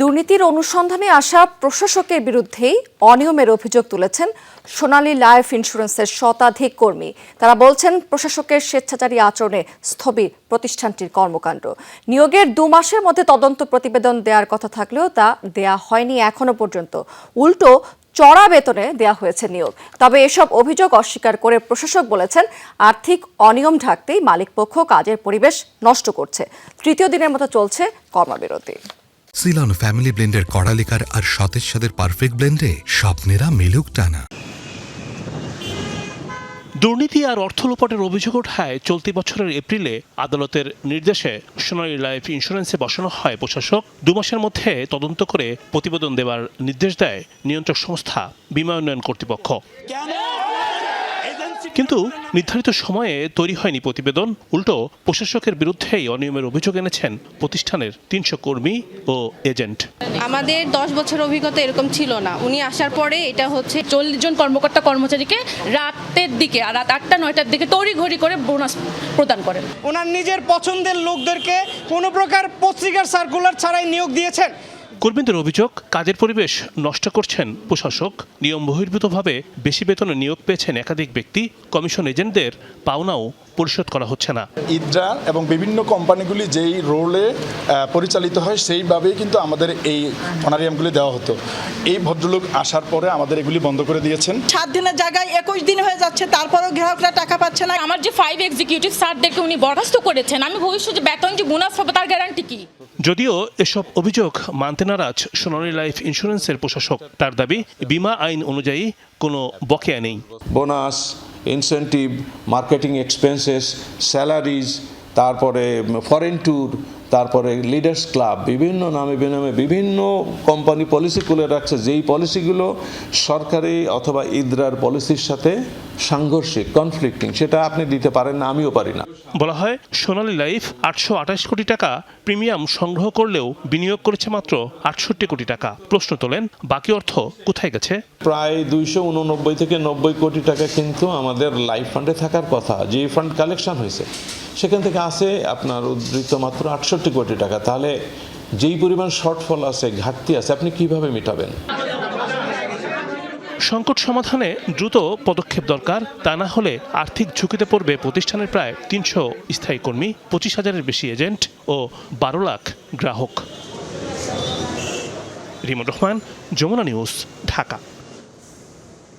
দুর্নীতির অনুসন্ধানে আসা প্রশাসকের বিরুদ্ধেই অনিয়মের অভিযোগ তুলেছেন সোনালী লাইফ ইন্স্যুরেন্সের শতাধিক কর্মী। তারা বলছেন, প্রশাসকের স্বেচ্ছাচারী আচরণে স্থবির প্রতিষ্ঠানটির কর্মকাণ্ড। নিয়োগের দু মাসের মধ্যে তদন্ত প্রতিবেদন দেওয়ার কথা থাকলেও তা দেয়া হয়নি এখনও পর্যন্ত। উল্টো, চড়া বেতনে দেয়া হয়েছে নিয়োগ। তবে এসব অভিযোগ অস্বীকার করে প্রশাসক বলেছেন, আর্থিক অনিয়ম ঢাকতেই মালিকপক্ষ কাজের পরিবেশ নষ্ট করছে। তৃতীয় দিনের মতো চলছে কর্মবিরতি। সিলন ফ্যামিলি ব্লেন্ডের কড়ালিকার আর সতেজ সাদের পারফেক্ট ব্লেন্ডে স্বপ্নেরা মেলুক টানা। দুর্নীতি আর অর্থ লোপাটের অভিযোগ ওঠায় চলতি বছরের এপ্রিলে আদালতের নির্দেশে সোনালী লাইফ ইন্স্যুরেন্সে বসানো হয় প্রশাসক। দু মাসের মধ্যে তদন্ত করে প্রতিবেদন দেওয়ার নির্দেশ দেয় নিয়ন্ত্রক সংস্থা বিমা উন্নয়ন কর্তৃপক্ষ কিন্তু নির্ধারিত সময়ে তৈরি হয়নি প্রতিবেদন। উল্টো প্রশাসকের বিরুদ্ধেই অনিয়মের অভিযোগ এনেছেন প্রতিষ্ঠানের তিনশো কর্মী ও এজেন্ট। আমাদের দশ বছর অভিজ্ঞতা এরকম ছিল না। উনি আসার পরে এটা হচ্ছে চল্লিশ জন কর্মকর্তা কর্মচারীকে রাতের দিকে আর রাত আটটা নয়টার দিকে তড়ি ঘড়ি করে বোনাস প্রদান করেন। ওনার নিজের পছন্দের লোকদেরকে কোনো প্রকার পত্রিকার সার্কুলার ছাড়াই নিয়োগ দিয়েছেন। কর্মীদের অভিযোগ কাজের পরিবেশ নষ্ট করছেন প্রশাসক। নিয়ম বহির্ভূতভাবে বেশি বেতনে নিয়োগ পেয়েছেন একাধিক ব্যক্তি। কমিশন এজেন্টদের পাওনাও পরিশোধ করা হচ্ছে না। ইদ্রা এবং বিভিন্ন কোম্পানিগুলি যেই রোলে পরিচালিত হয় সেইভাবেই কিন্তু আমাদের এই অনারিয়ামগুলি দেওয়া হতো। এই ভদ্রলোক আসার পরে আমাদের এগুলি বন্ধ করে দিয়েছেন। সাত দিনের জায়গায় একুশ দিন হয়ে যাচ্ছে তারপরেও গ্রাহকরা টাকা পাচ্ছে না। আমার যে ফাইভ এক্সিকিউটিভ স্যারদেরকে উনি বরখাস্ত করেছেন আমি ভবিষ্যতে বেতন যে বোনাস হবে তার গ্যারান্টি কি? যদিও এসব অভিযোগ মানতে নারাজ সোনালী লাইফ ইন্স্যুরেন্সের প্রশাসক। তার দাবি, বিমা আইন অনুযায়ী কোনো বকেয়া নেই। Bonus incentive marketing expenses salaries তারপরে ফরেন ট্যুর তারপরে লিডার্স ক্লাব বিভিন্ন নামে বেনামে বিভিন্ন কোম্পানি পলিসি খুলে রাখছে। যেই পলিসিগুলো সরকারি অথবা ইদ্রার পলিসির সাথে সাংঘর্ষিক কনফ্লিক্টিং সেটা আপনি দিতে পারেন না আমিও পারি না। বলা হয় সোনালী লাইফ আটশো আঠাশ কোটি টাকা প্রিমিয়াম সংগ্রহ করলেও বিনিয়োগ করেছে মাত্র আটষট্টি কোটি টাকা। প্রশ্ন তোলেন বাকি অর্থ কোথায় গেছে? প্রায় দুইশো উননব্বই থেকে নব্বই কোটি টাকা কিন্তু আমাদের লাইফ ফান্ডে থাকার কথা। যে ফান্ড কালেকশন হয়েছে সেখান থেকে আসে আপনার উদ্ধৃত মাত্র আটষট্টি কোটি টাকা। তাহলে যেই পরিমাণ শর্টফল আছে, ঘাটতি আছে, আপনি কীভাবে মেটাবেন? সংকট সমাধানে দ্রুত পদক্ষেপ দরকার। তা না হলে আর্থিক ঝুঁকিতে পড়বে প্রতিষ্ঠানের প্রায় তিনশো স্থায়ী কর্মী, পঁচিশ হাজারের বেশি এজেন্ট ও বারো লাখ গ্রাহক। রিমন রহমান, যমুনা নিউজ, ঢাকা।